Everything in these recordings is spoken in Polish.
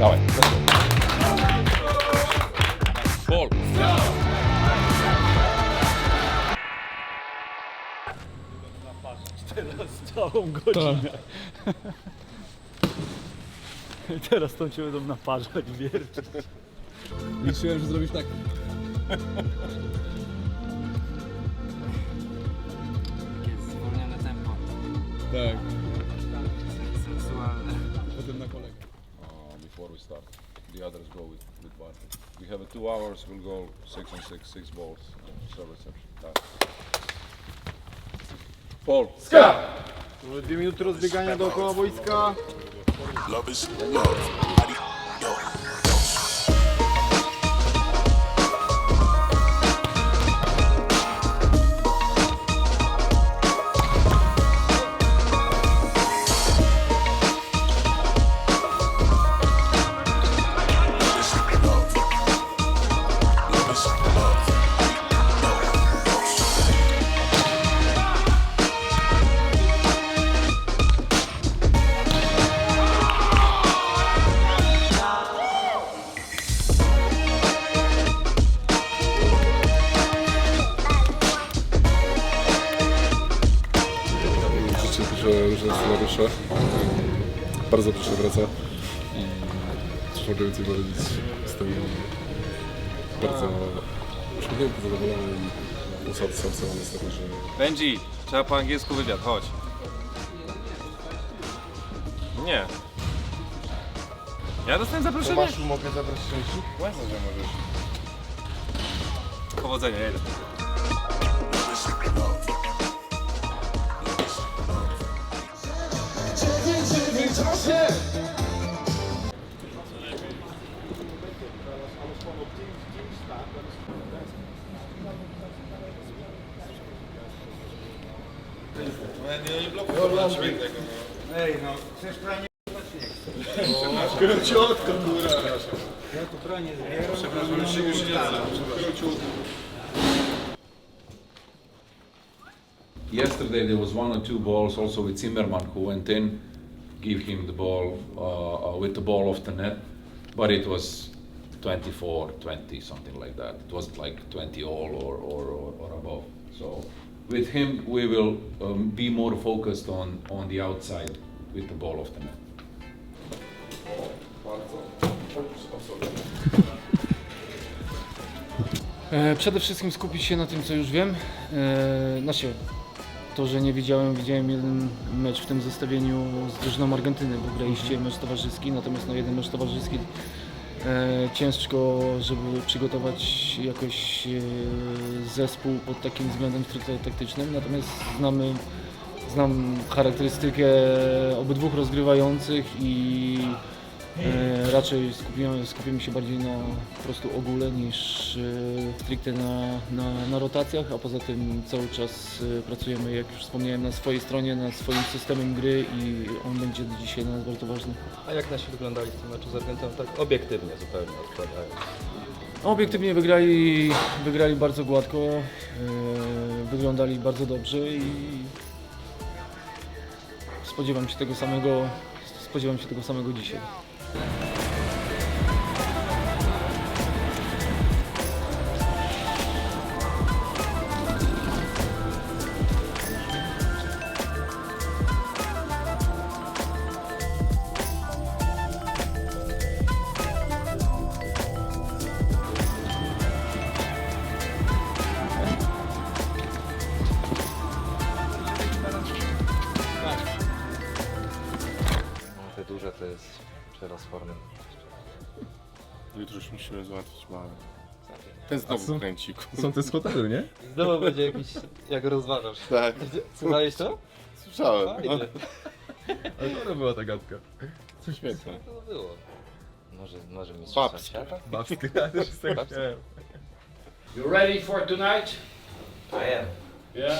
Dawaj. Ball. Teraz całą godzinę. Teraz tą cię będą naparzać, wiercić. Liczyłem, że zrobisz tak. Takie zwolnione tempo, Tak, sensualne. potem na kolegę. Before we start, the others go with, with one. We have a two hours, we'll go six and six, six balls, uh, serve reception. Dawaj. Ball. Dwie minuty rozbiegania dookoła boiska. Love is love. Adi- yo. Życzę dużo różnych scenariusze. Bardzo proszę wraca. I cóż mogę więcej powiedzieć. Jestem bardzo uśmiechnięty, zadowolony i usatysfakcjonowany z tego, że Benji, trzeba po angielsku wywiad, chodź. Nie. Ja dostałem zaproszenie? Tomaszu, mogę zabrać części? Jasne, że możesz. Powodzenia, ja Yesterday there was one or two balls also with Zimmerman who went in, give him the ball uh, uh, with the ball off the net, but it was 24, 20, something like that. It wasn't like 20 all or, or, or, or above. So with him we will um, be more focused on, on the outside with the ball off the net. E, Przede wszystkim skupić się na tym, co już wiem. E, Znaczy, to, że nie widziałem, widziałem jeden mecz w tym zestawieniu z drużyną Argentyny, bo graliście mecz towarzyski, natomiast no jeden mecz towarzyski ciężko, żeby przygotować jakoś e, zespół pod takim względem taktycznym, natomiast znamy, znam charakterystykę obydwóch rozgrywających i E, raczej skupimy, skupimy się bardziej na po prostu ogóle niż e, stricte na, na, na rotacjach, a poza tym cały czas e, pracujemy, jak już wspomniałem, na swojej stronie, nad swoim systemem gry i on będzie dzisiaj dla nas bardzo ważny. A jak nasi wyglądali w tym meczu z Argentyną, tak obiektywnie zupełnie odpowiadając? Obiektywnie wygrali, wygrali bardzo gładko, e, wyglądali bardzo dobrze i spodziewam się tego samego, spodziewam się tego samego dzisiaj. Thank you. Ten znowu co? kręci. Są te z hotelu, nie? Znowu będzie jakiś, jak rozważasz. Tak, Słuchałeś to? słyszałem. No, Fajnie. Ale dobra była ta gadka. to świetne. Co to było? Może, może mieć Babski. sąsiada? Babski, ja też chciałem. You ready for tonight? I am. Yeah.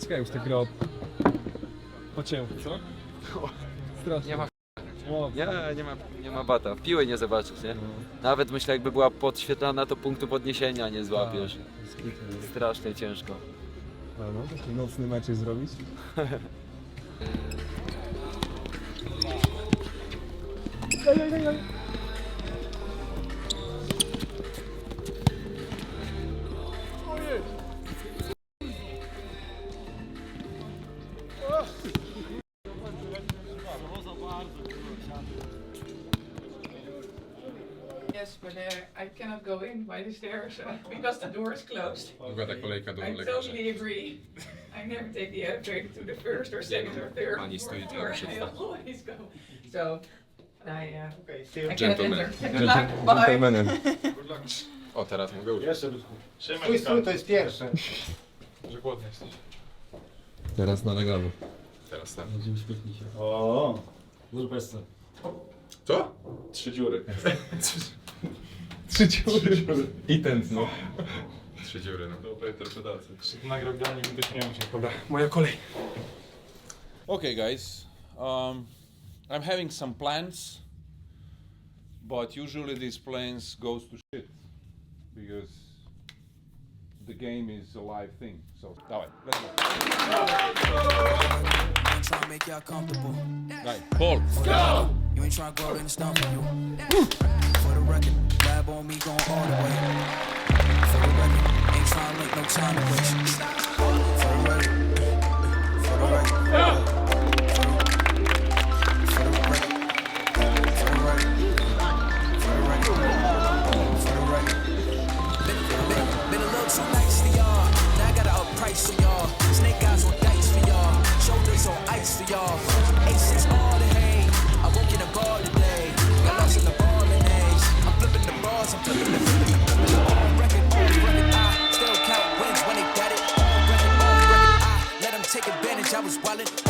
Czekaj, już ta gra od... po ciemku, co? Strasznie. Nie ma Nie, nie ma, nie ma bata. Piły nie zobaczysz, nie? Nawet myślę, jakby była podświetlana, to punktu podniesienia nie złapiesz. Strasznie ciężko. No, taki nocny mecz zrobić? Yes, but uh, I cannot go in by the stairs uh, because the door is closed. Długa ta kolejka do I lekarza. totally agree. I never take the elevator to the first or second or third. Pani or stoi floor. tam, I always go. So I, uh, I cannot Gentlemen. enter. Good luck. Bye. O, teraz mogę użyć. Stój, stój, to jest pierwsze. Że głodny jesteś. Teraz nalegamy. Teraz tak. O, dużo bez Co? Trzy dziury. Trzy dziury. I tętno. Trzy dziury, no. Dobra interpretacja. Nagrał granie, to śmiałem się. Dobra, moja kolej. Okay, guys. Um, I'm having some plans, but usually these plans goes to shit because the game is a live thing. So, dawaj, let's go. To make y'all comfortable. Daj, ball. You ain't trying to go in and stump on you. For the record, lab on me going all the way. For the record, ain't trying to make no time to waste. Price for y'all. Snake eyes on dice for y'all. Shoulders on ice for y'all. Aces all the hay. I woke in a bar today. Got lost in the ballin' age. I'm flipping the bars. I'm flipping the flipping the record, record. I still count wins when they got it. On record, take advantage. I was wildin'.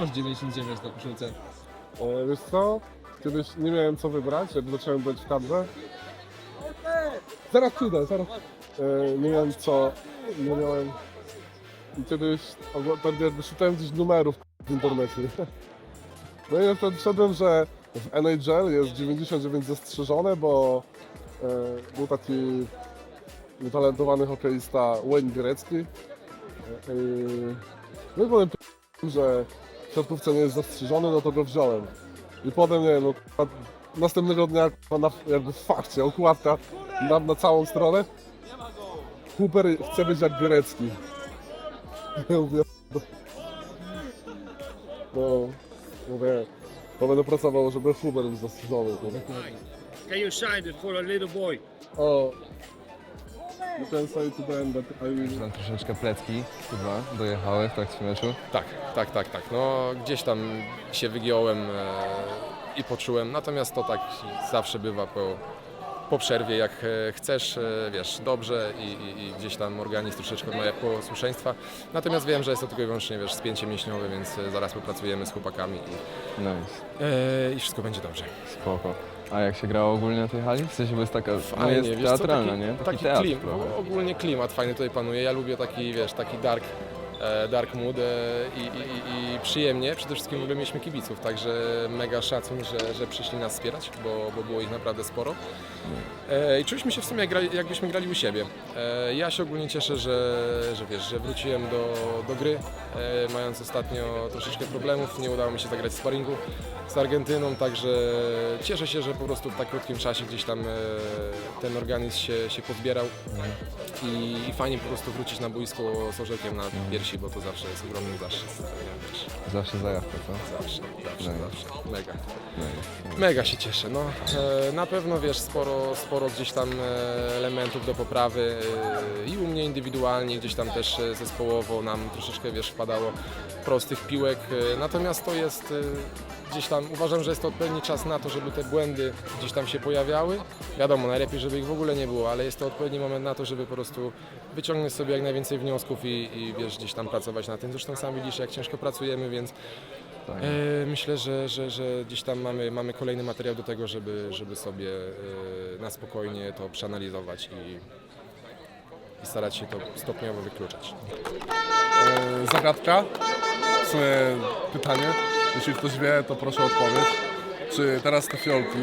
Masz 99 na koszulce? E, wiesz co? Kiedyś nie miałem co wybrać, jak zacząłem być w kadrze. Zaraz przyjdę, zaraz. E, nie miałem co, nie miałem... Kiedyś albo tak jakby szukałem gdzieś numerów w internecie. No i wtedy wszedłem, że w NHL jest 99 zastrzeżone, bo e, był taki utalentowany hokeista Wayne Gretzky. E, no i potem że w siatkówce nie jest zastrzeżony, no to go wziąłem. I potem, nie wiem, no, k***a, następnego dnia k***a, na, jakby w fakcie, okładka na, na całą stronę. Cooper chce być jak Grecki. Ja mówię, no, no, mówię, to będę pracował, żeby Huber był zastrzeżony. kurwa. Can you sign it for a little boy? O, that I will... Tam troszeczkę plecki chyba dojechały w trakcie meczu. Tak, tak, tak, tak. No gdzieś tam się wygiąłem e, i poczułem, natomiast to tak zawsze bywa po, po przerwie, jak e, chcesz, e, wiesz, dobrze i, i, i gdzieś tam organizm troszeczkę ma posłuszeństwa. Natomiast wiem, że jest to tylko i wyłącznie, wiesz, spięcie mięśniowe, więc e, zaraz popracujemy z chłopakami i, Nice, e, i wszystko będzie dobrze. spoko. A jak się grało ogólnie na tej hali? W sensie, bo jest taka, no jest wiesz co, teatralna, taki, nie? Taki, teatr klim, trochę. ogólnie klimat fajny tutaj panuje. Ja lubię taki, wiesz, taki dark, dark mood e, i, i, i, przyjemnie. Przede wszystkim w ogóle mieliśmy kibiców, także mega szacun, że, że przyszli nas wspierać, bo, bo było ich naprawdę sporo. E, I czuliśmy się w sumie jak jakbyśmy grali u siebie. E, ja się ogólnie cieszę, że, że wiesz, że wróciłem do, do gry, e, mając ostatnio troszeczkę problemów. Nie udało mi się zagrać sparingu z Argentyną, także cieszę się, że po prostu w tak krótkim czasie gdzieś tam e, ten organizm się, się pozbierał i, fajnie po prostu wrócić na boisko z orzełkiem na piersi, bo to zawsze jest ogromny zaszczyt. Zawsze zajawka, co? Zawsze, zawsze, No. zawsze. Mega. No i- Mega się cieszę. No, e, na pewno wiesz, sporo, sporo gdzieś tam e, elementów do poprawy e, i u mnie indywidualnie, gdzieś tam też e, zespołowo nam troszeczkę wiesz, wpadało prostych piłek. E, natomiast to jest e, gdzieś tam, uważam, że jest to odpowiedni czas na to, żeby te błędy gdzieś tam się pojawiały. Wiadomo, najlepiej, żeby ich w ogóle nie było, ale jest to odpowiedni moment na to, żeby po prostu wyciągnąć sobie jak najwięcej wniosków i, i wiesz, gdzieś tam pracować na tym. Zresztą sam widzisz, jak ciężko pracujemy, więc E, myślę, że, że, że gdzieś tam mamy, mamy kolejny materiał do tego, żeby, żeby sobie na spokojnie to przeanalizować i, i starać się to stopniowo wykluczać. E, zagadka, w sumie pytanie, jeśli ktoś wie, to proszę o odpowiedź. Czy teraz te fiolki,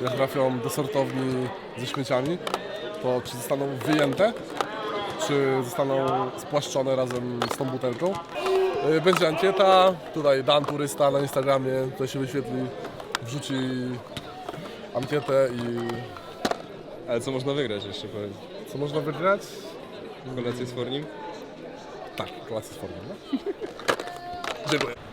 jak trafią do sortowni ze śmieciami, to czy zostaną wyjęte, czy zostaną spłaszczone razem z tą butelką? E, Będzie ankieta, tutaj Dan Turysta na Instagramie, tutaj się wyświetli, wrzuci ankietę i... Ale co można wygrać jeszcze powiedz? Co można wygrać? Kolację z Fornim? Tak, kolację z no. Dziękuję.